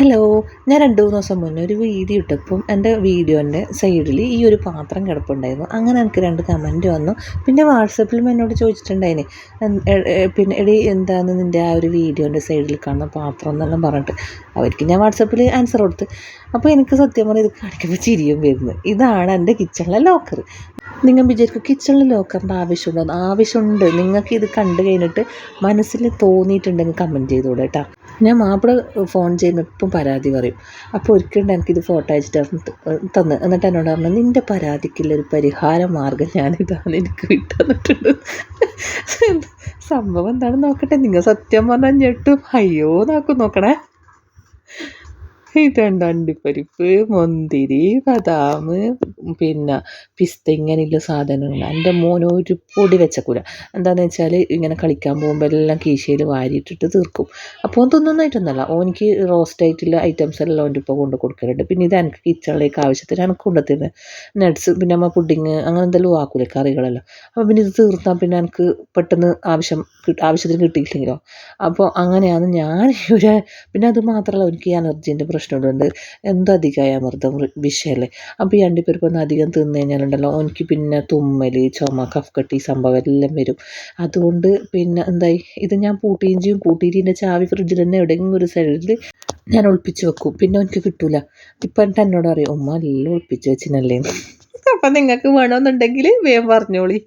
Hello ഞാൻ രണ്ട് മൂന്ന് ദിവസം മുന്നേ ഒരു വീഡിയോ ഇട്ടപ്പം എന്റെ വീഡിയോന്റെ സൈഡിൽ ഈ ഒരു പാത്രം കിടപ്പുണ്ടായിരുന്നു. അങ്ങനെ എനിക്ക് രണ്ട് കമന്റ് വന്നു. പിന്നെ വാട്സപ്പിലും എന്നോട് ചോദിച്ചിട്ടുണ്ടായിന് പിന്നെ എടി എന്താണ് നിന്റെ ആ ഒരു വീഡിയോന്റെ സൈഡിൽ കാണുന്ന പാത്രം എന്നെല്ലാം പറഞ്ഞിട്ട്. അവർക്ക് ഞാൻ വാട്സപ്പിൽ ആൻസർ കൊടുത്ത്. അപ്പോൾ എനിക്ക് സത്യം പറഞ്ഞാൽ ഇത് കാണിക്കുമ്പോൾ ചിരിയും വരുന്നത് ഇതാണ് എന്റെ കിച്ചണിലെ ലോക്കർ നിങ്ങൾ വിചാരിക്കും കിച്ചണിൽ ലോക്കറിന്റെ ആവശ്യമുണ്ടോ? ആവശ്യമുണ്ട്. നിങ്ങൾക്ക് ഇത് കണ്ടു കഴിഞ്ഞിട്ട് മനസ്സിൽ തോന്നിയിട്ടുണ്ടെങ്കിൽ കമന്റ് ചെയ്തോളൂ കേട്ടോ ഞാൻ മാപ്പിള ഫോൺ ചെയ്യുമ്പോൾ ഇപ്പം പരാതി പറയും. അപ്പോൾ ഒരിക്കലും എനിക്കിത് ഫോട്ടോ അയച്ചിട്ട് തന്ന് എന്നിട്ട് എന്നോട് പറഞ്ഞു നിന്റെ പരാതിക്കുള്ളൊരു പരിഹാര മാർഗം ഞാനിതാണ്. എനിക്ക് വിട്ടുതന്നിട്ടുണ്ട് സംഭവം എന്താണെന്ന് നോക്കട്ടെ. നിങ്ങൾ സത്യം പറഞ്ഞാൽ ഞെട്ടും. അയ്യോ നോക്കും നോക്കണേ. ഇതുണ്ട് അണ്ടിപ്പരിപ്പ് മുന്തിരി ബദാം പിന്നെ പിസ്ത ഇങ്ങനെയുള്ള സാധനങ്ങൾ എന്റെ മോൻ ഒരു പൊടി വെച്ചക്കൂല. എന്താണെന്ന് വെച്ചാൽ ഇങ്ങനെ കളിക്കാൻ പോകുമ്പോൾ എല്ലാം കീശയിൽ വാരിയിട്ടിട്ട് തീർക്കും. അപ്പോൾ തിന്നുന്നതായിട്ടൊന്നുമല്ല ഓനിക്ക് റോസ്റ്റ് ആയിട്ടുള്ള ഐറ്റംസ് എല്ലാം ഓന്റെ ഇപ്പോൾ കൊണ്ട് കൊടുക്കലുണ്ട്. പിന്നെ ഇത് എനിക്ക് കിച്ചണിലേക്ക് ആവശ്യത്തിന് എനിക്ക് കൊണ്ടുത്തരുന്നത് നട്ട്സ് പിന്നെ നമ്മൾ പുഡിങ് അങ്ങനെ എന്തെല്ലാം ആക്കൂലേ കറികളെല്ലാം. അപ്പോൾ പിന്നെ ഇത് തീർത്താൽ പിന്നെ എനിക്ക് പെട്ടെന്ന് ആവശ്യം ആവശ്യത്തിന് കിട്ടിയിട്ടില്ലെങ്കിലോ അപ്പോൾ അങ്ങനെയാണ് ഞാൻ ഒരു പിന്നെ അത് മാത്രമല്ല എനിക്ക് ഈ അലർജീന്റെ പ്രശ്നമുണ്ട്. എന്തോ അധികമായ അമൃതം വിഷയമല്ലേ അപ്പം ഈ അണ്ടിപ്പരിപ്പ് ഒന്ന് അധികം തിന്നു കഴിഞ്ഞാലുണ്ടല്ലോ എനിക്ക് പിന്നെ തുമ്മൽ ചുമ കഫ്കട്ടി സംഭവം എല്ലാം വരും. അതുകൊണ്ട് പിന്നെ എന്തായി? ഇത് ഞാൻ പൂട്ടുകയും ചെയ്യും. പൂട്ടിയിട്ട് ചാവി ഫ്രിഡ്ജിൽ തന്നെ എവിടെയെങ്കിലും ഒരു സൈഡിൽ ഞാൻ ഒളിപ്പിച്ച് വെക്കും. പിന്നെ എനിക്ക് കിട്ടൂല. ഇപ്പം എന്നിട്ട് എന്നോട് പറയും ഉമ്മ എല്ലാം ഒളിപ്പിച്ച് വെച്ചിനല്ലേ അപ്പം നിങ്ങൾക്ക് വേണമെന്നുണ്ടെങ്കിൽ വേഗം പറഞ്ഞോളി.